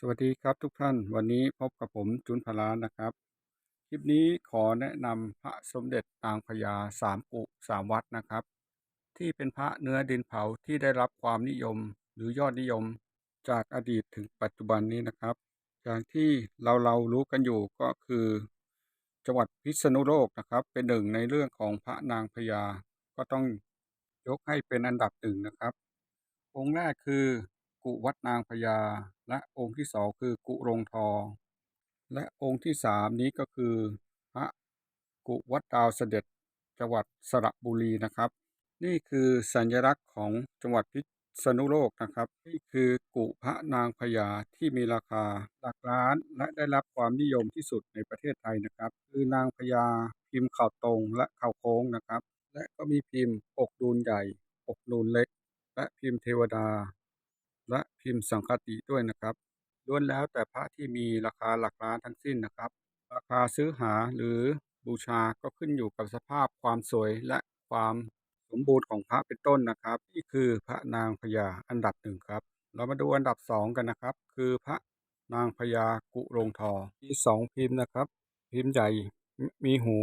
สวัสดีครับทุกท่านวันนี้พบกับผมจุนพลานนะครับ คลิปนี้ขอแนะนำพระสมเด็จนางพญาสามกุสามวัดนะครับ ที่เป็นพระเนื้อดินเผาที่ได้รับความนิยมหรือยอดนิยมจากอดีตถึงปัจจุบันนี้นะครับ อย่างที่เราเรารู้กันอยู่ก็คือ จังหวัดพิษณุโลกนะครับ เป็นหนึ่งในเรื่องของพระนางพญาก็ต้องยกให้เป็นอันดับหนึ่งนะครับองค์แรกคือ กุวัดนางพญา และองค์ที่สองคือกุรงทอง และองค์ที่สามนี้ก็คือพระกุวัดดาวเสด็จจังหวัดสระบุรีนะครับ นี่คือสัญลักษณ์ของจังหวัดพิษณุโลกนะครับ นี่คือกุพระนางพญาที่มีราคาหลักล้านและได้รับความนิยมที่สุดในประเทศไทยนะครับ คือนางพญาพิมพ์เข่าตรงและเข่าโค้งนะครับ และก็มีพิมพ์อกนูนใหญ่อกนูนเล็ก และพิมพ์เทวดา และพิมพ์สังคติด้วยนะครับล้วนแล้วแต่พระที่มีราคาหลักล้านทั้งสิ้นนะครับ ราคาซื้อหาหรือบูชาก็ขึ้นอยู่กับสภาพความสวยและความสมบูรณ์ของพระเป็นต้นนะครับนี่คือพระนางพญาอันดับหนึ่งครับ เรามาดูอันดับสองกันนะครับ คือพระนางพญากุโรงทองมีสองพิมพ์นะครับ พิมพ์ใหญ่มีหู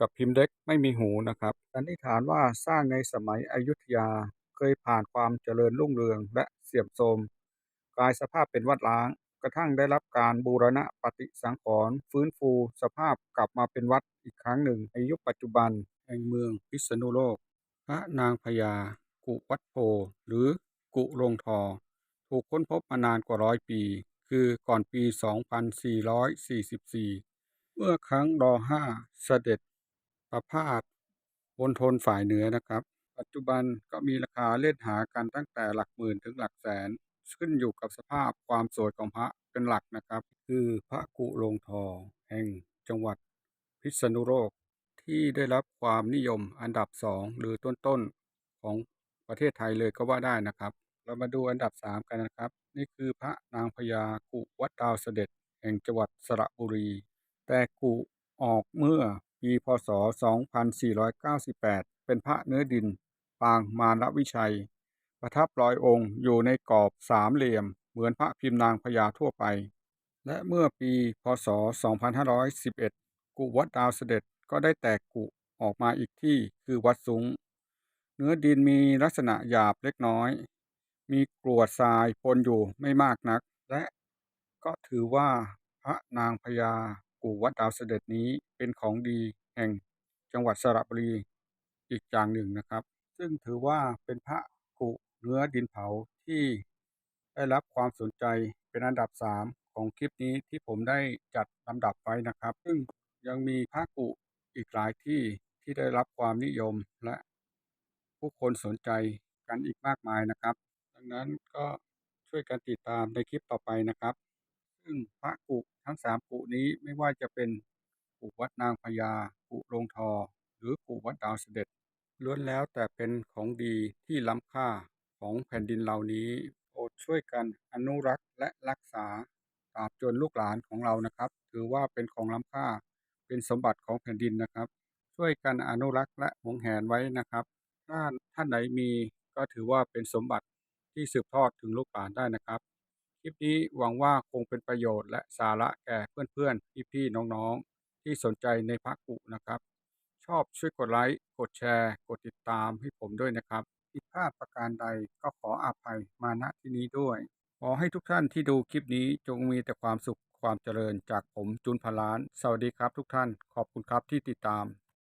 กับพิมพ์เล็กไม่มีหูนะครับสันนิษฐานว่าสร้างในสมัยอยุธยา เคยผ่านความเจริญรุ่งเรืองและเสื่อมโทรมกลายสภาพเป็นวัดร้าง กระทั่งได้รับการบูรณะปฏิสังขรณ์ฟื้นฟู สภาพกลับมาเป็นวัดอีกครั้งหนึ่งในยุคปัจจุบัน แห่งเมืองพิษณุโลก พระนางพญากุวัดโพหรือกุโรงทอ ถูกค้นพบมานานกว่าร้อยปี คือก่อนปี 2444 เมื่อครั้งรห้าเสด็จประพาสบนทนฝ่ายเหนือนะครับ ปัจจุบันก็มีราคาเล่นหากันตั้งแต่หลักหมื่นถึงหลักแสน ขึ้นอยู่กับสภาพความสวยของพระเป็นหลักนะครับ คือพระกุโรงทองแห่งจังหวัดพิษณุโลกที่ได้รับความนิยมอันดับสองหรือต้นๆของประเทศไทยเลยก็ว่าได้นะครับ เรามาดูอันดับสามกันนะครับ นี่คือพระนางพญากุวัดดาวเสด็จ แห่งจังหวัดสระบุรี แต่กุออกเมื่อปีพศ 2498 เป็นพระเนื้อดิน ปางมารวิชัย ประทับรอยองค์อยู่ในกรอบสามเหลี่ยม เหมือนพระพิมพ์นางพญาทั่วไป และเมื่อปีพศ 2511 กุวัดดาวเสด็จก็ได้แตกกุออกมาอีกที่คือวัดสุงเนื้อดินมีลักษณะหยาบเล็กน้อย มีกรวดทรายปนอยู่ไม่มากนัก และก็ถือว่าพระนางพญากูวัดดาวเสด็จนี้เป็นของดีแห่งจังหวัดสระบุรีอีกอย่างหนึ่งนะครับ ซึ่งถือว่าเป็นพระกุเนื้อดินเผาที่ได้รับความสนใจเป็นอันดับสามของคลิปนี้ที่ผมได้จัดลำดับไว้นะครับ ซึ่งยังมีพระกุอีกหลายที่ที่ได้รับความนิยมและผู้คนสนใจกันอีกมากมายนะครับ ดังนั้นก็ช่วยกันติดตามในคลิปต่อไปนะครับ ซึ่งพระกุทั้งสามกุนี้ไม่ว่าจะเป็นกุวัดนางพญากุโรงทอ หรือกุวัดดาวเสด็จ ล้วนแล้วแต่เป็นของดีที่ล้ำค่าของแผ่นดินเหล่านี้โปรดช่วยกันอนุรักษ์และรักษาตราบจนลูกหลานของเรานะครับ ถือว่าเป็นของล้ำค่าเป็นสมบัติของแผ่นดินนะครับ ช่วยกันอนุรักษ์และหวงแหนไว้นะครับถ้าท่านไหนมีก็ถือว่าเป็นสมบัติที่สืบทอดถึงลูกหลานได้นะครับ คลิปนี้หวังว่าคงเป็นประโยชน์และสาระแก่เพื่อนๆพี่ๆน้องๆ ที่สนใจในพระกุนะครับ ชอบช่วยกดไลค์กดแชร์ กดติดตามให้ผมด้วยนะครับผิดพลาดประการใดก็ขออภัยมาณที่นี้ด้วย ขอให้ทุกท่านที่ดูคลิปนี้จงมีแต่ความสุขความเจริญจากผมจุนพลาน สวัสดีครับทุกท่าน ขอบคุณครับที่ติดตาม